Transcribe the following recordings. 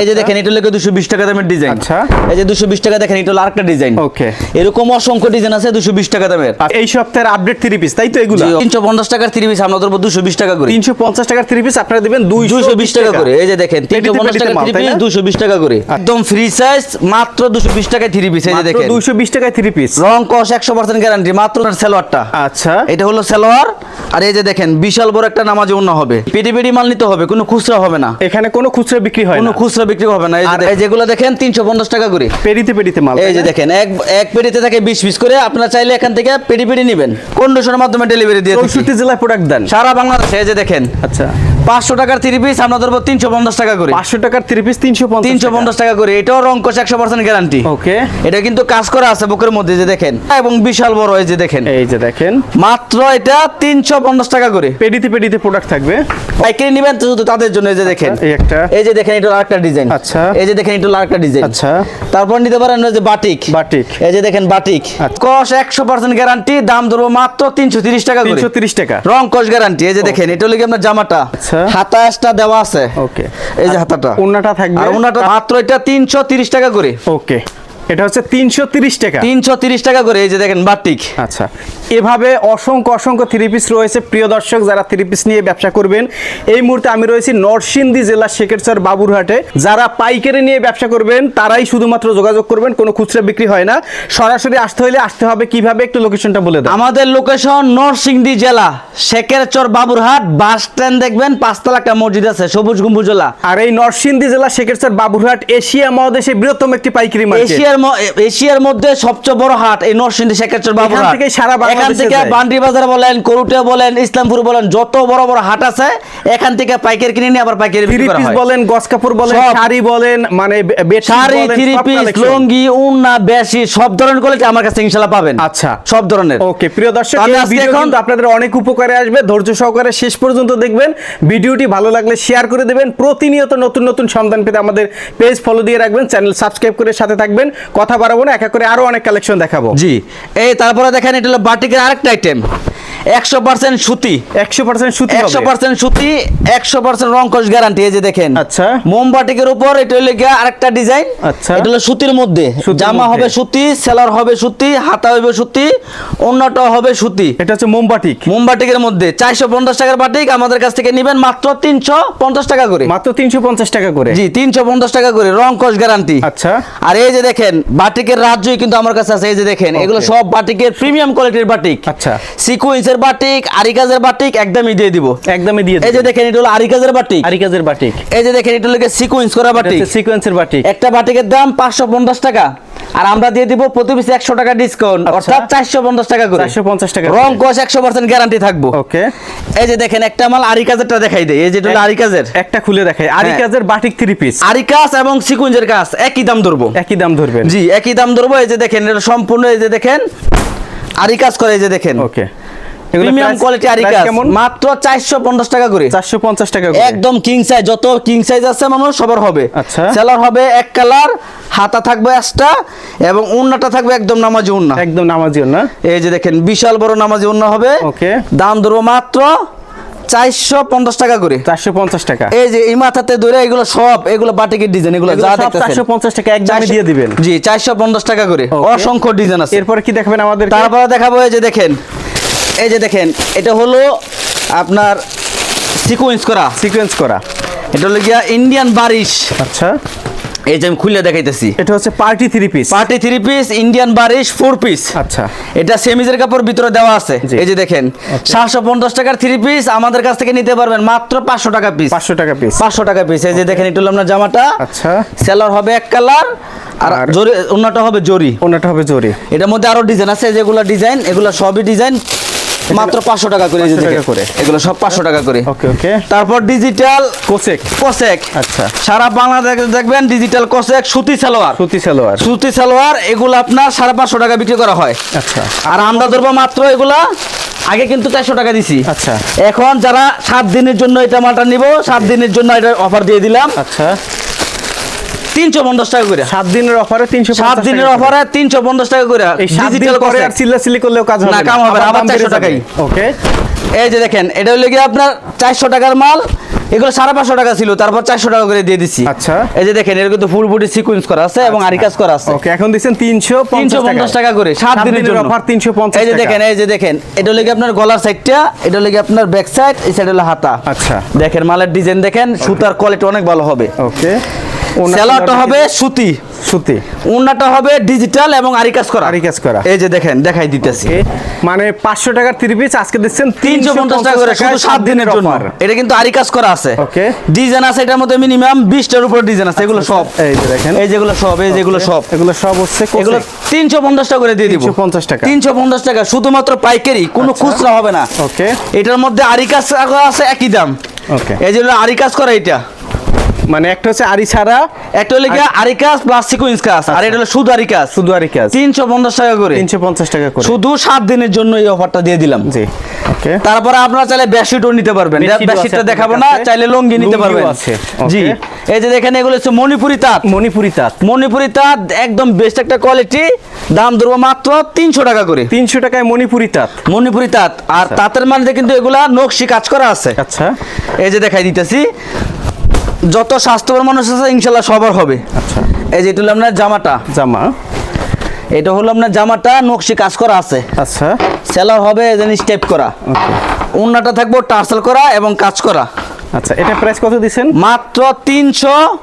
এই যে দেখেন এটা হলো দুশো বিশ টাকা দামের ডিজাইন। আচ্ছা। এই যে দুশো বিশ টাকা দেখেন এটা হলো আরেকটা ডিজাইন। Okay. এরকম অসংখ্য ডিজাইন আছে দুশো বিশ টাকা দামের। এই সপ্তাহের আপডেট থ্রি পিস তাই তো এগুলো? তিনশো পঞ্চাশ টাকার থ্রি পিস আমরা ধরবো দুশো বিশ টাকা করে। তিনশো পঞ্চাশ টাকার থ্রি পিস আপনারা দিবেন দুইশো বিশ টাকা। করে এই যে দেখেন তিনশো পঞ্চাশ পেটিতে থ্রি পিস দুশো বিশ টাকা করে। একদম ফ্রি সাইজ মাত্র দুশো বিশ টাকায় থ্রি পিস এই যে দেখেন। দুইশো বিশ টাকায় থ্রি পিস রং কস একশো পার্সেন্ট গ্যারান্টি মাত্র সালোয়ারটা। আচ্ছা। এটা হলো সালোয়ার আর এই যে দেখেন বিশাল বড় একটা নামাজ অন্য হবে। পেটি পেটি মাল নিতে হবে কোনো খুচরা হবে না। এখানে কোনো খুচরা বিক্রি হয় না। খুচরা বিক্রি হবে না এই যেগুলো দেখেন তিনশো পঞ্চাশ টাকা করে। পেরিতে পেরিতে মাল এই যে দেখেন এক এক পেরিতে থাকে বিশ পিস করে আপনারা চাইলে এখান থেকে পেরি পেড়ি নেবেন। কন্ডিশনের মাধ্যমে ডেলিভারি দিয়ে দিচ্ছি। চৌষট্টি জেলায় প্রোডাক্ট দেন। সারা বাংলাদেশে এই যে দেখেন। আচ্ছা। পাঁচশো টাকার থ্রি পিস আমরা ধরবো তিনশো পঞ্চাশ টাকা করে। পাঁচশো টাকার থ্রি পিস তিনশো তিনশো পঞ্চাশ টাকা করে। এটাও রং কষ একশো পার্সেন্ট গ্যারান্টি ওকে এটা কিন্তু কাজ করা আছে বুকের মধ্যে যে দেখেন। এবং বিশাল বড় এই যে দেখেন। এই যে দেখেন। মাত্র এটা তিনশো পঞ্চাশ টাকা করে। পেডিতে পেডিতে প্রোডাক্ট থাকবে। পাইকারি নিবেন তো শুধু তাদের জন্য এই যে দেখেন। এই একটা। এই যে দেখেন এটা আরেকটা ডিজাইন আচ্ছা। এই যে দেখেন এটা আরেকটা ডিজাইন আচ্ছা। তারপর নিতে পারেন যে বাটিক। বাটিক। এই যে দেখেন বাটিক। আচ্ছা। কস একশো পার্সেন্ট গ্যারান্টি দাম ধরবো মাত্র তিনশো তিরিশ টাকা তিনশো তিরিশ টাকা। রং কস গ্যারান্টি এই যে দেখেন এটা কি আপনার জামাটা? আচ্ছা। হাতাশটা দেওয়া আছে। ওকে এই যে হাতাটা। ওন্নাটা থাকবে। আর মাত্র এটা তিনশো তিরিশ টাকা করে। ওকে এটা হচ্ছে তিনশো টাকা। তিনশো টাকা করে এই যে দেখেন বাটিক। আচ্ছা এভাবে অসংখ্য অসংখ্য থ্রি পিস রয়েছে। প্রিয় দর্শক যারা থ্রি পিস নিয়ে ব্যবসা করবেন এই মুহূর্তে আমি রয়েছি নরসিংদী জেলার শেখেরচর বাবুরহাটে। যারা পাইকারি নিয়ে ব্যবসা করবেন তারাই শুধুমাত্র যোগাযোগ করবেন কোনো খুচরা বিক্রি হয় না। সরাসরি আসতে হলে আসতে হবে। কীভাবে? একটু লোকেশনটা বলে দেন আমাদের লোকেশন নরসিংদী জেলা শেখেরচর বাবুরহাট। বাস স্ট্যান্ড দেখবেন পাঁচতলা একটা মসজিদ আছে সবুজ গম্বুজলা আর এই নরসিংদী জেলা শেখেরচর বাবুরহাট এশিয়া মহাদেশে বৃহত্তম একটি পাইকারি মার্কেট এশিয়ার এশিয়ার মধ্যে সবচেয়ে বড় হাট এই নরসিংদী শেখেরচর বাবুরহাট। থেকেই সারা এখান থেকে বান্ডি বাজার বলেন করুটে বলেন ইসলামপুর বলেন যত বড় বড় হাট আছে এখান থেকে পাইকারি কিনে নিয়ে আবার পাইকারি বিক্রি করা হয়। বলেন গস কাপড় বলেন শাড়ি বলেন মানে শাড়ি থ্রি পিস লুঙ্গি উন্না বেশি সব ধরনের কোয়ালিটি আমার কাছে ইনশাআল্লাহ পাবেন। আচ্ছা। সব ধরনের। ওকে প্রিয় দর্শক এখন- আপনাদের অনেক উপকারে আসবে। ধৈর্য সহকারে শেষ পর্যন্ত দেখবেন। ভিডিওটি ভালো লাগলে শেয়ার করে দেবেন। প্রতিনিয়ত নতুন নতুন সন্ধান পেতে আমাদের পেজ ফলো দিয়ে রাখবেন। চ্যানেল সাবস্ক্রাইব করে সাথে থাকবেন। কথা বাড়াবো না, এক এক করে আরও অনেক কালেকশন দেখাবো। জি। এই তারপরে দেখেন, এটা হলো বাটিকের আরেকটা আইটেম একশো পার্সেন্ট সুতি। একশো পার্সেন্ট সুতি একশো পার্সেন্ট সুতি একশো পার্সেন্ট গ্যারান্টি এই যে দেখেন। আচ্ছা। মোমবাটিকের উপর এটা হলো গিয়ে আরেকটা ডিজাইন আচ্ছা। এটা হলো সুতির মধ্যে। জামা হবে সুতি সেলার হবে সুতি হাতা হবে সুতি অন্যটা হবে সুতি। এটা হচ্ছে মোমবাটিক মোমবাটিকের মধ্যে চারশো পঞ্চাশ টাকার বাটিক আমাদের কাছ থেকে নেবেন মাত্র তিনশো পঞ্চাশ টাকা করে। মাত্র তিনশো পঞ্চাশ টাকা করে। জি তিনশো পঞ্চাশ টাকা করে রং কস গ্যারান্টি আচ্ছা। আর এই যে দেখেন বাটিকের রাজ্যই কিন্তু আমার কাছে আছে। এই যে দেখেন এগুলো সব বাটিকের প্রিমিয়াম কোয়ালিটির বাটিক। আচ্ছা। সিকুয়েন্সের বাটিক আরিকাজের বাটিক একদমই দিয়ে দিব। একদমই দিয়ে এই যে দেখেন এটা হলো আরিকাজের বাটিক। আরিকাজের বাটিক। এই যে দেখেন এটা হলো সিকুয়েন্স করা বাটিক। সিকোয়েন্সের বাটিক। একটা বাটিকের দাম পাঁচশো পঞ্চাশ টাকা। আর আমরা দিয়ে দিব প্রতি পিস একশো টাকা ডিসকাউন্ট আচ্ছা। অর্থাৎ চারশো পঞ্চাশ টাকা করে। 450 টাকা রং কস একশো পার্সেন্ট গ্যারান্টি থাকব। ওকে। এই যে দেখেন একটা মাল আরিকাজেরটা দেখাই দেয় এই যেটা আরিকাজের একটা খুলে দেখাই। হ্যাঁ। আরিকাজের বাটিক থ্রি পিস আরিকাজ এবং সিকুয়েন্সের কাজ একই দাম ধরবো। একই দাম ধরবেন। জি একই দাম ধরবো। এই যে দেখেন এটা সম্পূর্ণ এই যে দেখেন আরি কাজ করে এই যে দেখেন। ওকে। প্রিমিয়াম কোয়ালিটি আরি কাজ মাত্র চারশো পঞ্চাশ টাকা করে। চারশো পঞ্চাশ টাকা করে। একদম কিং সাইজ যত কিং সাইজ আছে মানুষ সবার হবে। আচ্ছা। সেলার হবে এক কালার হাতা থাকবে এক্সট্রা এবং উন্নাটা থাকবে একদম নামাজি উন্না। একদম নামাজিও না এই যে দেখেন বিশাল বড় নামাজি উন্না হবে। ওকে। দাম ধরবো মাত্র চারশো পঞ্চাশ টাকা করে। চারশো পঞ্চাশ টাকা। এই যে এই মাথাতে ধরে এগুলো সব এগুলো বাটিকের ডিজাইন এগুলো যা চারশো পঞ্চাশ টাকা একদমই 400 দিয়ে দিবেন। জি চারশো পঞ্চাশ টাকা করে। অসংখ্য ডিজাইন আছে। এরপরে কি দেখবেন আমাদের তারপরে দেখাবো এই যে দেখেন এই যে দেখেন এটা হলো আপনার সিকোয়েন্স করা সিকোয়েন্স করা। এটা হলো গিয়া ইন্ডিয়ান বারিশ। আচ্ছা। এই যে আমি খুলে দেখাইতেছি। এটা হচ্ছে party three piece party three piece Indian বারিশ four piece আচ্ছা। এটা সেমিজের কাপড় ভিতরে দেওয়া আছে। এই যে দেখেন সাতশো পঞ্চাশ টাকার থ্রি পিস আমাদের কাছ থেকে নিতে পারবেন মাত্র পাঁচশো টাকা পিস পাঁচশো টাকা পিস পাঁচশো টাকা পিস এই যে দেখেন এটা হলো আপনার জামাটা। আচ্ছা। সেলার হবে এক কালার আর জরি অন্যটা হবে জরি। ওনাটা হবে জরি। এটার মধ্যে আরও ডিজাইন আছে যেগুলো ডিজাইন এগুলো সবই ডিজাইন মাত্র পাঁচশো টাকা করে 500 টাকা করে। এগুলো সব পাঁচশো টাকা করে। ওকে ওকে। তারপর ডিজিটাল কোসেক। কোসেক। আচ্ছা। সারা বাংলাদেশ দেখবেন ডিজিটাল কোসেক সুতি সালোয়ার। সুতি সালোয়ার। সুতি সালোয়ার এগুলো আপনার সাড়ে পাঁচশো টাকা বিক্রি করা হয়। আচ্ছা। আর আমরা ধরবো মাত্র এগুলা আগে কিন্তু চারশো টাকা দিছি। আচ্ছা। এখন যারা সাত দিনের জন্য এটা মালটা নিব সাত দিনের জন্য এটা অফার দিয়ে দিলাম। আচ্ছা। তিনশো পঞ্চাশ টাকা করে সাত দিনের অফারে তিনশো সাত দিনের অফারে তিনশো পঞ্চাশ টাকা করে এই সাত দিন ডিজিটাল পরে আর চিল্লা চিল্লি করলেও কাজ না, কাম হবে আবার দাম বেড়ে 400 টাকাই। ওকে এই যে দেখেন এটা হলো গিয়ে আপনার চারশো টাকার মাল এগুলো সাড়ে পাঁচশো টাকা ছিল তারপর চারশো টাকা করে দিয়ে দিচ্ছি আচ্ছা। এই যে দেখেন এর কিন্তু ফুল বডি সিকুয়েন্স করা আছে এবং আরি কাজ করা আছে। ওকে এখন দিচ্ছেন তিনশো তিনশো পঞ্চাশ টাকা করে সাত দিনের জন্য। অফার তিনশো পঞ্চাশ এই যে দেখেন এই যে দেখেন এটা কি আপনার গলার সাইডটা এটা কি আপনার ব্যাক সাইড এই সাইড হলো হাতা। আচ্ছা। দেখেন মালের ডিজাইন দেখেন সুতার কোয়ালিটি অনেক ভালো হবে। ওকে সেলারটা হবে সুতি। সুতি। হবে ডিজিটাল এবং আরি কাজ করা। আরি কাজ করা। এই যে দেখেন দেখাই দিতেছি। মানে পাঁচশো টাকার থ্রি পিস আজকে দিচ্ছেন তিনশো পঞ্চাশ টাকা করে শুধু সাত দিনের জন্য। এটা কিন্তু আরি কাজ করা আছে। Okay. ডিজাইন আছে এটার মধ্যে মিনিমাম বিশটার উপর ডিজাইন আছে এগুলো সব। এই যে দেখেন। এই যেগুলো সব এই যেগুলো সব। এগুলো সব হচ্ছে এগুলো তিনশো পঞ্চাশ টাকা করে দিয়ে দিব। 350 টাকা। তিনশো পঞ্চাশ টাকা শুধুমাত্র পাইকারি কোনো আচ্ছা। খুচরা হবে না। ওকে এটার মধ্যে আরি কাজ আছে একই দাম। ওকে এই যে আরি কাজ করা এটা। মানে একটা হচ্ছে আরি ছাড়া একটা হলো গিয়ে আরি কাজ প্লাস সিকুয়েন্স কাজ আর এটা হলো শুধু আরি কাজ। শুধু আরি কাজ। তিনশো পঞ্চাশ টাকা করে। তিনশো পঞ্চাশ টাকা করে। শুধু সাত দিনের জন্য এই অফারটা দিয়ে দিলাম। জি ওকে তারপরে আপনারা চাইলে বেডশিটও নিতে পারবেন। বেডশিটটা দেখাবো না চাইলে লুঙ্গি নিতে পারবেন। আছে, জি। এই যে দেখেন এগুলো হচ্ছে মণিপুরি তাঁত। মণিপুরি তাঁত। মণিপুরি তাঁত একদম বেস্ট একটা কোয়ালিটি দাম ধরবো মাত্র তিনশো টাকা করে। তিনশো টাকায় মণিপুরি তাঁত। মণিপুরি তাঁত। আর তাঁতের মধ্যে কিন্তু এগুলা নকশি কাজ করা আছে। আচ্ছা। এই যে দেখাই দিতেছি। যত স্বাস্থ্যকর মানুষ আছে ইনশাল্লাহ সবার হবে। আচ্ছা। এই যে এটা হলো আপনার জামাটা। জামা। এটা হলো আপনার জামাটা নকশি কাজ করা আছে। আচ্ছা। সেলার হবে যেন স্টেপ করা। ওকে। উন্নাটা থাকব টার্সেল করা এবং কাজ করা। আচ্ছা এটা প্রাইস কত দিছেন মাত্র তিনশো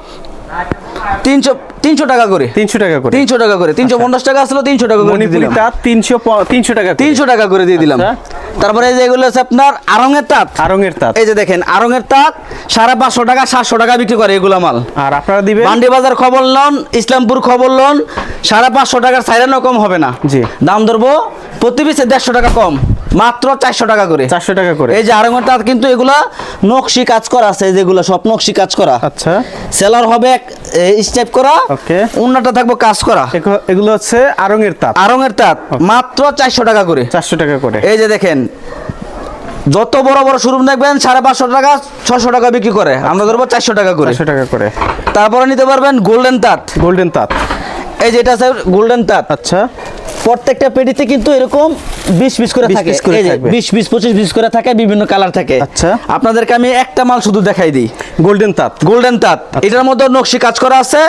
তিনশো তিনশো টাকা করে। তিনশো টাকা করে। তিনশো টাকা করে। তিনশো পঞ্চাশ টাকা আসলো তিনশো টাকা করে দিলাম। তিনশো তিনশো টাকা তিনশো টাকা করে দিয়ে দিলাম। আচ্ছা। তারপরে এই যে এগুলো হচ্ছে আপনার আরঙের তাঁত। আরঙের তাঁত। এই যে দেখেন আরঙের তাঁত সাড়ে পাঁচশো টাকা সাতশো টাকা বিক্রি করে এগুলো মাল। আর আপনারা দিবেন? বান্ডি বাজার খবর লন ইসলামপুর খবর লন সাড়ে পাঁচশো টাকার সাইরানো কম হবে না। জি। দাম ধরবো প্রতি পিসে দেড়শো টাকা কম। মাত্র চারশো টাকা করে। চারশো টাকা করে। এই যে আরঙের তাঁত কিন্তু এগুলা নকশি কাজ করা আছে যেগুলো সব নকশি কাজ করা। আচ্ছা। সেলার হবে স্টেপ করা Okay. উন্নাটা থাকব কাজ করা। এগুলো হচ্ছে আরঙের তাঁত। আরঙের তাঁত মাত্র চারশো টাকা করে। চারশো টাকা করে। এই যে দেখেন যত বড় বড় শোরুম দেখবেন সাড়ে পাঁচশো টাকা ছশো টাকা বিক্রি করে। আমরা ধরবো চারশো টাকা করে। চারশো টাকা করে। তারপরে নিতে পারবেন গোল্ডেন তাঁত। গোল্ডেন তাঁত। এই যে এটা আছে গোল্ডেন তাঁত। আচ্ছা। প্রত্যেকটা পেটিতে কিন্তু এরকম বিশ পিস করে থাকে। এই যে। বিশ পঁচিশ পিস করে থাকে বিভিন্ন কালার থাকে। আচ্ছা। আপনাদেরকে আমি একটা মাল শুধু দেখাই দিই। গোল্ডেন তাঁত গোল্ডেন তাঁত এটার মধ্যে নকশি কাজ করা আছে।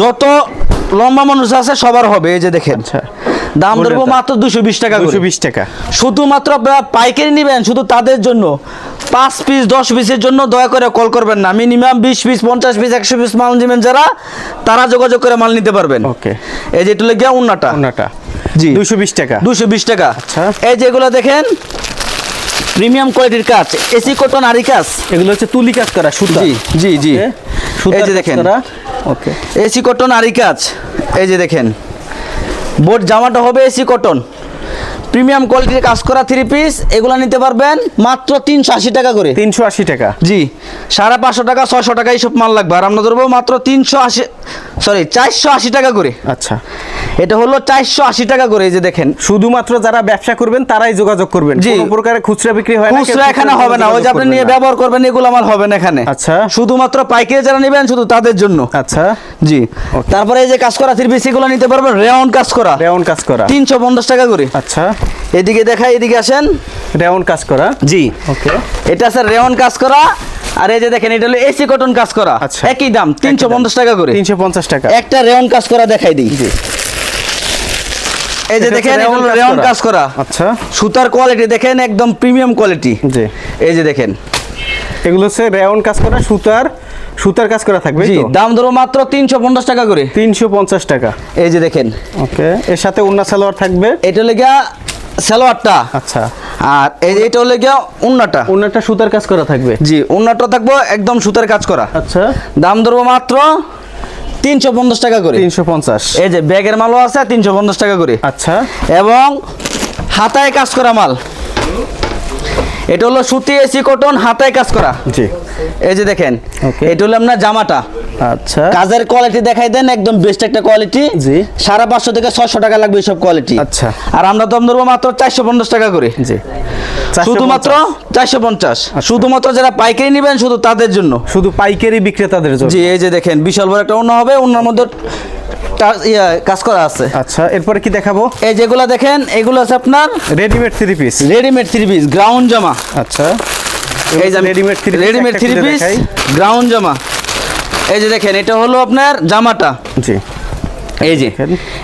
যত লম্বা মানুষ আছে সবার হবে এই যে দেখেন। আচ্ছা। দাম ধরবো মাত্র দুশো বিশ টাকা দুশো বিশ টাকা। শুধুমাত্র আপনারা পাইকারি নেবেন শুধু তাদের জন্য। পাঁচ পিস দশ পিসের জন্য দয়া করে কল করবেন না। মিনিমাম বিশ পিস পঞ্চাশ পিস একশো পিস মাল নেবেন যারা তারা যোগাযোগ করে মাল নিতে পারবেন। ওকে এই যে এটা লেগে উন্নাটা। ওনাটা জি। দুশো বিশ টাকা। দুশো বিশ টাকা। আচ্ছা। এই যেগুলো দেখেন প্রিমিয়াম কোয়ালিটির কাজ এসি কটন আরি কাজ। এগুলো হচ্ছে তুলি কাজ করা সুতা। জি জি জি। এই যে দেখেন। ওকে। এসি কটন আরি কাজ। এই যে দেখেন। বোর্ড জামাটা হবে এসি কটন। প্রিমিয়াম কোয়ালিটির কাজ করা থ্রি পিস এগুলো নিতে পারবেন মাত্র তিনশো আশি টাকা করে। তিনশো আশি টাকা। জি। সাড়ে পাঁচশো টাকা ছয়শো টাকা এইসব মাল লাগবে। আর আমরা ধরবো মাত্র তিনশো আশি সরি চারশো আশি টাকা করে। আচ্ছা। এটা হলো চারশো আশি টাকা করে এই যে দেখেন। শুধুমাত্র যারা ব্যবসা করবেন তারাই যোগাযোগ করবেন। জি। প্রকারে খুচরা বিক্রি হয় খুচরা এখানে হবে না। ওই যে আপনি নিয়ে ব্যবহার করবেন এগুলো আমার হবে না এখানে। আচ্ছা। শুধুমাত্র পাইকারি যারা নেবেন শুধু তাদের জন্য। আচ্ছা। জি। তারপরে এই যে কাজ করা থ্রি পিস এগুলো নিতে পারবেন রেওন কাজ করা। রেওন কাজ করা। তিনশো পঞ্চাশ টাকা করে। আচ্ছা। এদিকে দেখাই এদিকে আসেন। রেওন কাজ করা। জি। ওকে এটা স্যার রেওন কাজ করা আর এই যে দেখেন এটা হলো এসি কটন কাজ করা। আচ্ছা। একই দাম। তিনশো পঞ্চাশ টাকা করে। তিনশো পঞ্চাশ টাকা। একটা রেওন কাজ করা দেখাই দিই। জি। এই যে দেখেন রেওন কাজ করা। আচ্ছা। সুতার কোয়ালিটি দেখেন একদম প্রিমিয়াম কোয়ালিটি জি। এই যে দেখেন। এগুলো হচ্ছে রেওন কাজ করা সুতার সুতার কাজ করা থাকবে জি দাম ধরো মাত্র তিনশো পঞ্চাশ টাকা করে। তিনশো পঞ্চাশ টাকা। এই যে দেখেন। ওকে এর সাথে উন্না সালোয়ার থাকবে? এটা হলে গিয়া সালোয়ারটা। আচ্ছা। আর এই যে এটা হলে গিয়া উন্নাটা উন্নাটা সুতার কাজ করা থাকবে? জি উন্নাটা থাকব একদম সুতার কাজ করা। আচ্ছা। দাম ধরবো মাত্র তিনশো পঞ্চাশ টাকা করে। তিনশো পঞ্চাশ। এই যে ব্যাগের মালও আছে তিনশো পঞ্চাশ টাকা করে। আচ্ছা। এবং হাতায় কাজ করা মাল। এটা হলো সুতি এসি কটন হাতায় কাজ করা। জি। এই যে দেখেন এটা হলো আপনার জামাটা। আচ্ছা। কাজের কোয়ালিটি দেখাই দেন একদম বেস্ট একটা কোয়ালিটি জি। সাড়ে পাঁচশো থেকে ছয়শো টাকা লাগবে এইসব কোয়ালিটি আচ্ছা। আর আমরা দাম ধরবো মাত্র চারশো পঞ্চাশ টাকা করে। জি। শুধুমাত্র চারশো পঞ্চাশ। শুধুমাত্র যারা পাইকারি নেবেন শুধু তাদের জন্য। শুধু পাইকারি বিক্রেতাদের জন্য। জি এই যে দেখেন বিশাল বড় একটা অন্য হবে অন্যর মধ্যে কাজ করা আছে। আচ্ছা এরপরে কি দেখাবো? এই যেগুলো দেখেন এগুলো আছে আপনার readymade three piece readymade three piece ground জামা। আচ্ছা। এই যে three piece readymade three piece. Ground জামা। এই যে দেখেন এটা হলো আপনার জামাটা। জি। এই যে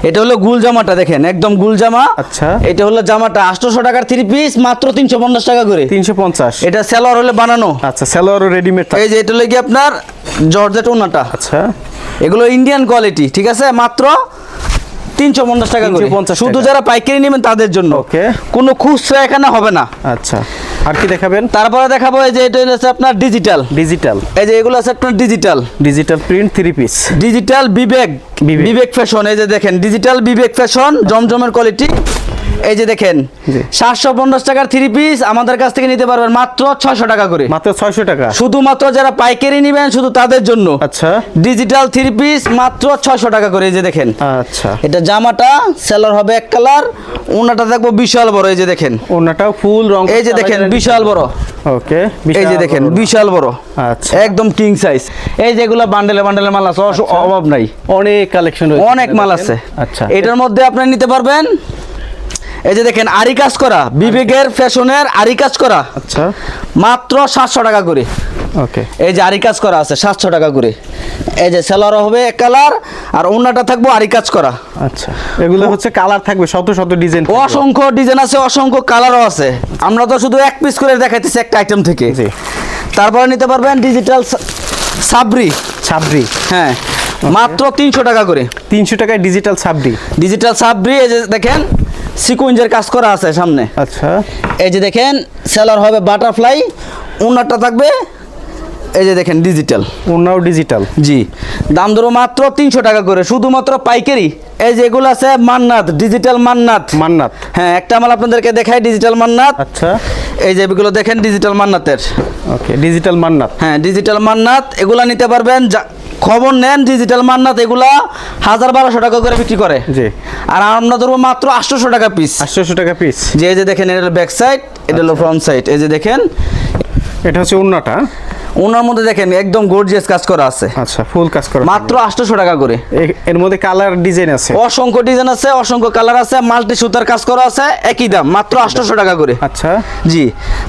এটা হলো গুল জামাটা দেখেন একদম গুল জামা। আচ্ছা। এটা হলো জামাটা আটশোশো টাকার থ্রি পিস মাত্র তিনশো পঞ্চাশ টাকা করে। তিনশো পঞ্চাশ। এটা সেলোয়ার হলে বানানো। আচ্ছা স্যালোয়ারও রেডিমেড এই যে এটা হলো কি আপনার জর্জেট ওনাটা। আচ্ছা। এগুলো ইন্ডিয়ান কোয়ালিটি ঠিক আছে? মাত্র তিনশো পঞ্চাশ টাকা করে। 350 শুধু। যারা পাইকারি নেবেন তাদের জন্য। Okay. কোনো খুচরা এখানে হবে না। আচ্ছা। আর কি দেখাবেন? তারপরে দেখাবো এই যে এটা হচ্ছে আপনার ডিজিটাল ডিজিটাল এই যে এগুলো আছে আপনার digital digital print three piece digital Vivek Vivek. Vivek fashion এই যে দেখেন ডিজিটাল বিবেক ফ্যাশন জমজমের কোয়ালিটি এই যে দেখেন সাতশো পঞ্চাশ টাকার থ্রি পিস আমাদের কাছ থেকে নিতে পারবেন মাত্র ছয়শো টাকা করে। মাত্র ছয়শো টাকা? শুধুমাত্র যারা পাইকারি নেবেন শুধু তাদের জন্য। আচ্ছা। ডিজিটাল থ্রি পিস মাত্র ছয়শো টাকা করে এই যে দেখেন। আচ্ছা। এটা জামাটা সেলার হবে এক কালার ওনাটা দেখব বিশাল বড় এই যে দেখেন। ওনাটাও ফুল রং এই যে দেখেন বিশাল বড়। ওকে এই যে দেখেন বিশাল বড়। আচ্ছা। একদম কিং সাইজ এই যেগুলো বান্ডেলে বান্ডেলে মাল আছে অস- অভাব নাই। অনেক কালেকশন অনেক মাল আছে। আচ্ছা। এটার মধ্যে আপনি নিতে পারবেন এই যে দেখেন আরি কাজ করা বিবেকের ফ্যাশনের আরি কাজ করা। আচ্ছা। মাত্র সাতশো টাকা করে। ওকে। এই যে আরি কাজ করা আছে সাতশো টাকা করে। এই যে সেলার হবে এক কালার আর অন্যটা থাকব আরি কাজ করা। আচ্ছা। এগুলো হচ্ছে কালার থাকবে শত শত ডিজাইন অসংখ্য ডিজাইন আছে অসংখ্য কালারও আছে। আমরা তো শুধু এক পিস করে দেখাইতেছি একটা আইটেম থেকে। জি। তারপরে নিতে পারবেন ডিজিটাল সাবরি। সাবরি। হ্যাঁ। মাত্র তিনশো টাকা করে। তিনশো টাকায় ডিজিটাল সাবরি। ডিজিটাল সাবরি এই যে দেখেন সিকুয়েন্সের কাজ করা আছে সামনে। আচ্ছা। এই যে দেখেন সেলার হবে বাটারফ্লাই ওনারটা থাকবে এই যে দেখেন ডিজিটাল ওনাও ডিজিটাল জি দাম ধরো মাত্র তিনশো টাকা করে শুধুমাত্র পাইকারি। এই যে এগুলো আছে মান্নাত ডিজিটাল মান্নাত। মান্নাত। হ্যাঁ একটা মাল আপনাদেরকে দেখাই ডিজিটাল মান্নাত। আচ্ছা। এই যে এগুলো দেখেন ডিজিটাল মান্নাতের। ওকে ডিজিটাল মান্নাত। হ্যাঁ ডিজিটাল মান্নাত এগুলো নিতে পারবেন যা খবর নেন ডিজিটাল মান্নাত এগুলা হাজার বারোশো টাকা করে বিক্রি করে। জি। আর আমরা ধরবো মাত্র আটশোশো টাকা পিস আটশোশো টাকা পিস যে এই যে দেখেন এটা হলো ব্যাক সাইড এটা হলো ফ্রন্ট সাইড এই যে দেখেন এটা হচ্ছে ওন্নাটা ওনার মধ্যে দেখেন একদম গর্জিয়াস কাজ করা আছে। আচ্ছা ফুল কাজ করা মাত্র আটশোশো টাকা করে। এর মধ্যে কালার ডিজাইন আছে। অসংখ্য ডিজাইন আছে অসংখ্য কালার আছে মাল্টি সুতার কাজ করা আছে একই দাম মাত্র আটশোশো টাকা করে। আচ্ছা। জি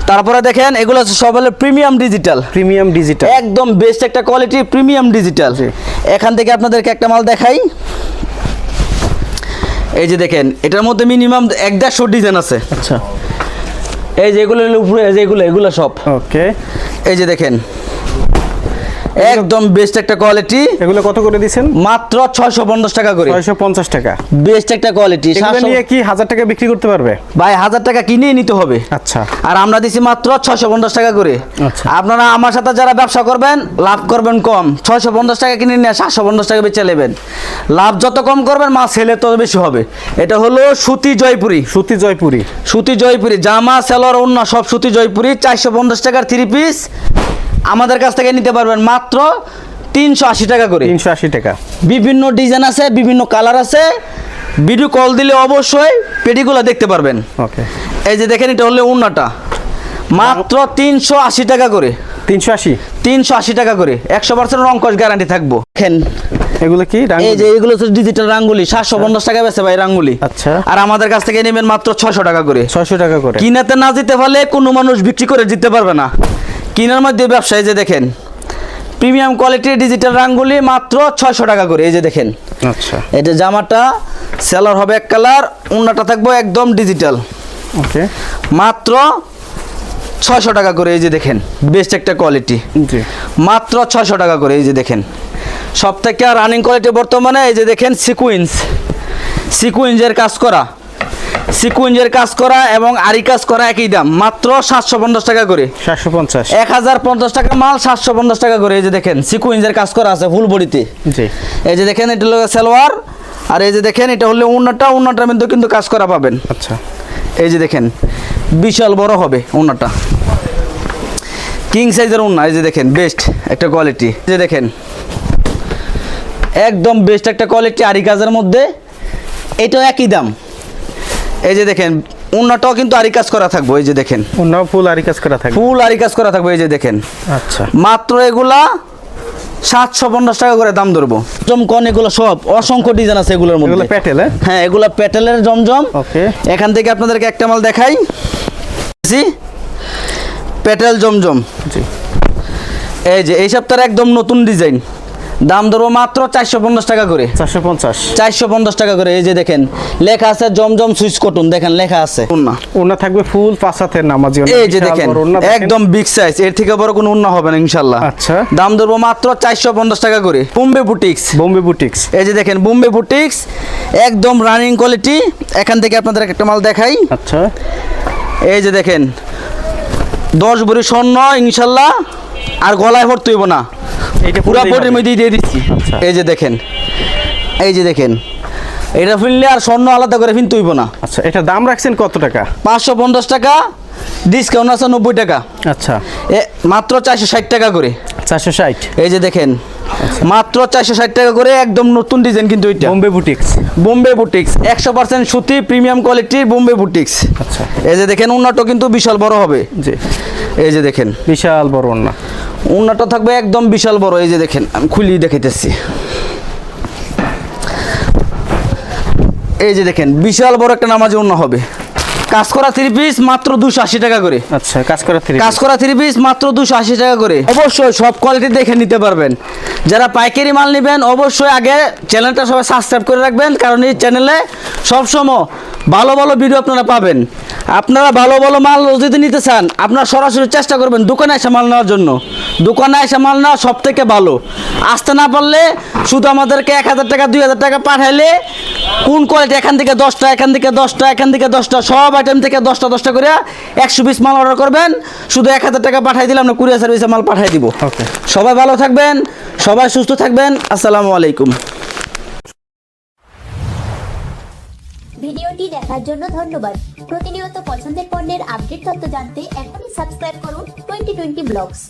তারপরে দেখেন এগুলো সব হলো প্রিমিয়াম ডিজিটাল প্রিমিয়াম ডিজিটাল একদম বেস্ট একটা কোয়ালিটি প্রিমিয়াম ডিজিটাল। এখান থেকে আপনাদেরকে একটা মাল দেখাই। এই যে দেখেন এটার মধ্যে মিনিমাম এক দেড়শো ডিজাইন আছে। আচ্ছা। এই যে এগুলো উপরে এই যে এগুলো এগুলো সব। ওকে এই যে দেখেন। একদম বেস্ট একটা কোয়ালিটি এগুলো কত করে দিছেন মাত্র ছয়শো পঞ্চাশ টাকা করে। ছয়শো পঞ্চাশ টাকা। বেস্ট একটা কোয়ালিটি এগুলো নিয়ে কি হাজার টাকা বিক্রি করতে পারবে? ভাই হাজার টাকা কিনে নিতে হবে। আচ্ছা। আর আমরা দিছি মাত্র ছয়শো পঞ্চাশ টাকা করে। আচ্ছা। আপনারা আমার সাথে যারা ব্যবসা করবেন লাভ করবেন কম। ছয়শো পঞ্চাশ টাকা কিনে নিয়ে সাতশো পঞ্চাশ টাকা বেচে নেবেন। লাভ যত কম করবেন মা সেলে তত বেশি হবে। এটা হলো সুতি জয়পুরি। সুতি জয়পুরি। সুতি জয়পুরি। জামা সেলর অন্য সব সুতি জয়পুরি। চারশো পঞ্চাশ টাকার থ্রি পিস আমাদের কাছ থেকে নিতে পারবেন মাত্র তিনশো আশি টাকা করে। তিনশো আশি টাকা। বিভিন্ন ডিজাইন আছে বিভিন্ন কালার আছে। ভিডিও কল দিলে অবশ্যই পেটিগুলো দেখতে পারবেন। ওকে। এই যে দেখেন এটা হলো উন্নাটা। মাত্র তিনশো আশি টাকা করে। তিনশো আশি? তিনশো আশি টাকা করে। একশো পার্সেন্ট রঙ্কশ গ্যারান্টি থাকব। দেখেন এগুলো কি? এই যে এগুলো হচ্ছে ডিজিটাল রাঙ্গুলি সাতশো পঞ্চাশ টাকা বেছে ভাই রাঙ্গুলি। আচ্ছা। আর আমাদের কাছ থেকে নেবেন মাত্র ছয়শো টাকা করে। ছয়শো টাকা করে। কিনাতে না দিতে পারলে কোনো মানুষ বিক্রি করে দিতে পারবে না। কিনার মধ্যে ব্যবসায় যে দেখেন প্রিমিয়াম কোয়ালিটির ডিজিটাল রাঙ্গুলি মাত্র ছয়শো টাকা করে এই যে দেখেন। আচ্ছা। যে জামাটা সেলার হবে এক কালার উন্নাটা থাকব একদম ডিজিটাল ওকে। মাত্র ছয়শো টাকা করে এই যে দেখেন বেস্ট একটা কোয়ালিটি মাত্র ছয়শো টাকা করে এই যে দেখেন। সব থেকে রানিং কোয়ালিটি বর্তমানে এই যে দেখেন সিকুইন্স সিকুইন্সের কাজ করা। সিকুইন্সের কাজ করা এবং আরি কাজ করা একই দাম। মাত্র সাতশো পঞ্চাশ টাকা করে। সাতশো পঞ্চাশ। এক হাজার পঞ্চাশ টাকা মাল সাতশো পঞ্চাশ টাকা করে। এই যে দেখেন সিকুইন্সের কাজ করা আছে ফুল বডিতে। জি। এই যে দেখেন এটা হলো সালোয়ার। আর এই যে দেখেন এটা হলো উন্নাটা। উন্নাটার মধ্যে কিন্তু কাজ করা পাবেন। আচ্ছা। এই যে দেখেন বিশাল বড় হবে ওনাটা কিং সাইজের ওনা এই যে দেখেন বেস্ট একটা কোয়ালিটি এই যে দেখেন একদম বেস্ট একটা কোয়ালিটি আরি কাজের মধ্যে। এটাও একই দাম। এই যে দেখেন ওনাটাও কিন্তু আরি কাজ করা থাকব এই যে দেখেন। অন্যাও ফুল আরি কাজ করা থাকবে। ফুল আরি কাজ করা থাকব এই যে দেখেন। আচ্ছা। মাত্র এগুলা সাতশো পঞ্চাশ টাকা করে দাম ধরবো। জমকন এগুলো সব অসংখ্য ডিজাইন আছে এগুলোর এগুলো মধ্যে প্যাটেল হ্যাঁ? হ্যাঁ এগুলা প্যাটেলের জমজম। ওকে। এখান থেকে আপনাদেরকে একটা মাল দেখাই। জি পেটেল জমজম। জি। এই যে এই সপ্তাহের একদম নতুন ডিজাইন। দাম ধরবো মাত্র চারশো পঞ্চাশ টাকা করে। চারশো পঞ্চাশ। চারশো পঞ্চাশ টাকা করে এই যে দেখেন লেখা আছে জমজম সুইচ কটন দেখেন লেখা আছে। না ওনা থাকবে ফুল পাঁচ হাতের নামাজি এই যে দেখেন দেখেন। একদম বিগ সাইজ এর থেকে বড় কোনো উন্না হবে না ইনশাল্লাহ আচ্ছা। দাম ধরবো মাত্র চারশো পঞ্চাশ টাকা করে বোম্বে বুটিক্স বোম্বে বুটিক্স এই যে দেখেন বোম্বে বুটিক্স একদম রানিং কোয়ালিটি এখান থেকে আপনাদের একটা মাল দেখাই। আচ্ছা। এই যে দেখেন দশ ভরি স্বর্ণ ইনশাল্লাহ আর গলায় ভর্তি হইব না। এইটা পুরা হবে। মধ্যেই দিয়ে দিচ্ছি। আচ্ছা। এই যে দেখেন এই যে দেখেন এটা ফিরলে আর স্বর্ণ আলাদা করে ফিনতে হইব না। আচ্ছা এটা দাম রাখছেন কত টাকা? পাঁচশো পঞ্চাশ টাকা ডিসকাউন্ট আছে নব্বই টাকা। আচ্ছা। এ মাত্র চারশো ষাট টাকা করে। চারশো ষাট? এই যে দেখেন মাত্র চারশো ষাট টাকা করে একদম নতুন ডিজাইন কিন্তু এটা। বোম্বে বুটিক্স। বোম্বে বুটিক্স একশো পার্সেন্ট সুতি প্রিমিয়াম কোয়ালিটির বোম্বে বুটিক্স। আচ্ছা। এই যে দেখেন উন্নাটো কিন্তু বিশাল বড় হবে। জি। এই যে দেখেন। বিশাল বড় ওড়না। উন্নাটো থাকবে একদম বিশাল বড় এই যে দেখেন আমি খুলি দেখাইতেছি। এই যে দেখেন বিশাল বড় একটা নামাজ উন্ন হবে। কাজ করা থ্রি পিস মাত্র দুশো আশি টাকা করে। আচ্ছা কাজ করা থ্রি কাজ করা থ্রি পিস মাত্র দুশো আশি টাকা করে। অবশ্যই সব কোয়ালিটি দেখে নিতে পারবেন। যারা পাইকারি মাল নেবেন অবশ্যই আগে চ্যানেলটা সবাই সাবস্ক্রাইব করে রাখবেন কারণ এই চ্যানেলে সবসময় ভালো ভালো ভিডিও আপনারা পাবেন। আপনারা ভালো ভালো মাল যদি নিতে চান আপনারা সরাসরি চেষ্টা করবেন দোকানে এসে মাল নেওয়ার জন্য। দোকানে এসে মাল নেওয়া সব থেকে ভালো। আসতে না পারলে শুধু আমাদেরকে এক হাজার টাকা দুই হাজার টাকা পাঠাইলে কোন কোয়ালিটি এখান থেকে দশটা এখান থেকে দশটা এখান থেকে দশটা সব আইটেম থেকে দশটা দশটা করে একশো পিস মাল অর্ডার করবেন। শুধু এক হাজার টাকা পাঠাই দিলে আমরা কুরিয়ার সার্ভিসে মাল পাঠাই দিব। সবাই ভালো থাকবেন সবাই সুস্থ থাকবেন। আসসালামু আলাইকুম। ভিডিওটি দেখার জন্য ধন্যবাদ। প্রতিনিয়ত পছন্দের পণ্যের আপডেট তথ্য জানতে এখনই সাবস্ক্রাইব করুন টোয়েন্টি টোয়েন্টি ব্লগস।